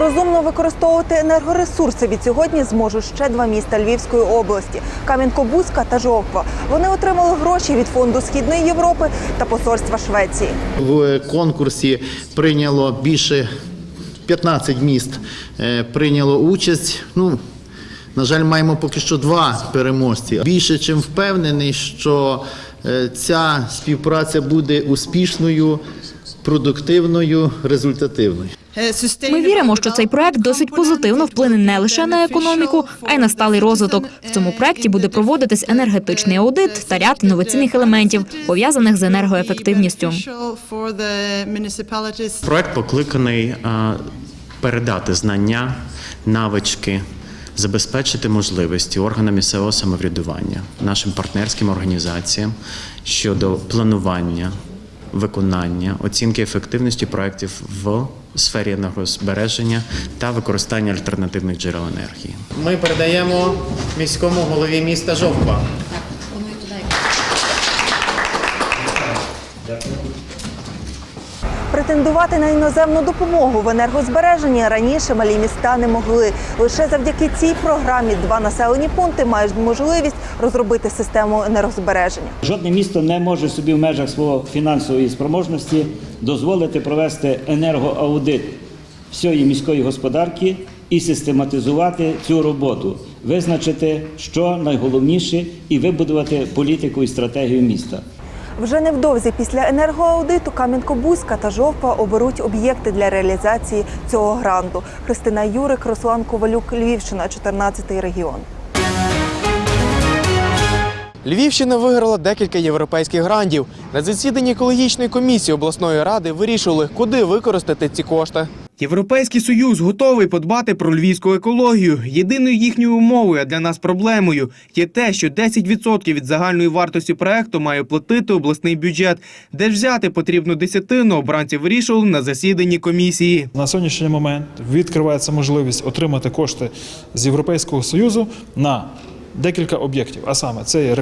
Розумно використовувати енергоресурси від сьогодні зможуть ще два міста Львівської області Кам'янко-Бузька та Жовква. Вони отримали гроші від фонду Східної Європи та посольства Швеції. В конкурсі прийняло більше 15 міст е, прийняло участь. Ну, на жаль, маємо поки що два переможці. Більше чим впевнений, що е, ця співпраця буде успішною, продуктивною, результативною. Ми віримо, що цей проект досить позитивно вплине не лише на економіку, а й на сталий розвиток. В цьому проекті буде проводитись енергетичний аудит та ряд інноваційних елементів, пов'язаних з енергоефективністю. Проект покликаний передати знання, навички, забезпечити можливості органам місцевого самоврядування, нашим партнерським організаціям щодо планування, виконання, оцінки ефективності проєктів в сфері енергозбереження та використання альтернативних джерел енергії. Ми передаємо міському голові міста Жовква. Претендувати на іноземну допомогу в енергозбереженні раніше малі міста не могли. Лише завдяки цій програмі два населені пункти мають можливість розробити систему енергозбереження. Жодне місто не може собі в межах свого фінансової спроможності дозволити провести енергоаудит всієї міської господарки і систематизувати цю роботу, визначити, що найголовніше, і вибудувати політику і стратегію міста. Вже невдовзі після енергоаудиту Кам'янко-Бузька та Жовква оберуть об'єкти для реалізації цього гранту. Христина Юрик, Руслан Ковалюк, Львівщина, 14 регіон. Львівщина виграла декілька європейських грантів. На засіданні екологічної комісії обласної ради вирішували, куди використати ці кошти. Європейський союз готовий подбати про львівську екологію. Єдиною їхньою умовою, а для нас проблемою, є те, що 10% від загальної вартості проекту має платити обласний бюджет. Де ж взяти потрібну десятину, обранці вирішували на засіданні комісії. На сьогоднішній момент відкривається можливість отримати кошти з Європейського Союзу на декілька об'єктів. А саме це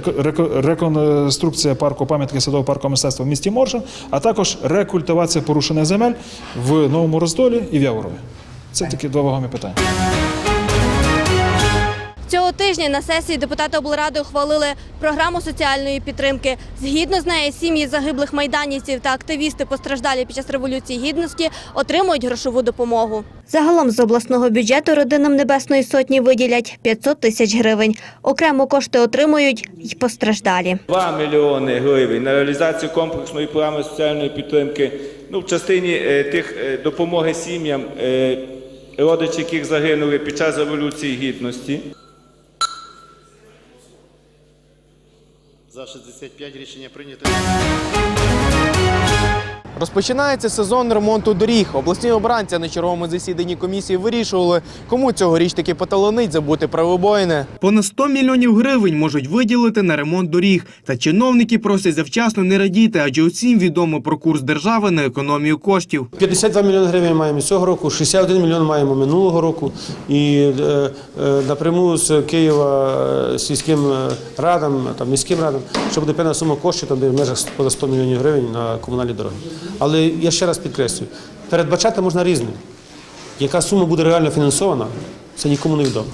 реконструкція парку пам'ятки садового парку мистецтва в місті Моржин, а також рекультивація порушених земель в Новому Роздолі і в Яворові. Це такі два вагомі питання. Цього тижня на сесії депутати облради ухвалили програму соціальної підтримки. Згідно з нею, сім'ї загиблих майданівців та активісти, постраждалі під час революції гідності, отримують грошову допомогу. Загалом з обласного бюджету родинам Небесної Сотні виділять 500 тисяч гривень. Окремо кошти отримують й постраждалі. 2 мільйони гривень на реалізацію комплексної програми соціальної підтримки ну, в частині е, тих е, допомоги сім'ям, е, родичі яких загинули під час Революції Гідності. За 65 рішення прийнято. Розпочинається сезон ремонту доріг. Обласні обранці на черговому засіданні комісії вирішували, кому цьогоріч таки поталанить забути про вибоїни. Понад 100 мільйонів гривень можуть виділити на ремонт доріг. Та чиновники просять завчасно не радіти, адже усім відомо про курс держави на економію коштів. 52 мільйони гривень маємо цього року, 61 мільйон маємо минулого року. І е, е, напряму з Києва е, сільським радам, там, міським радам, що буде певна сума коштів, там де в межах поза 100 мільйонів гривень на комунальні дороги. Але я ще раз підкреслюю, передбачати можна різне. Яка сума буде реально фінансована, це нікому не відомо.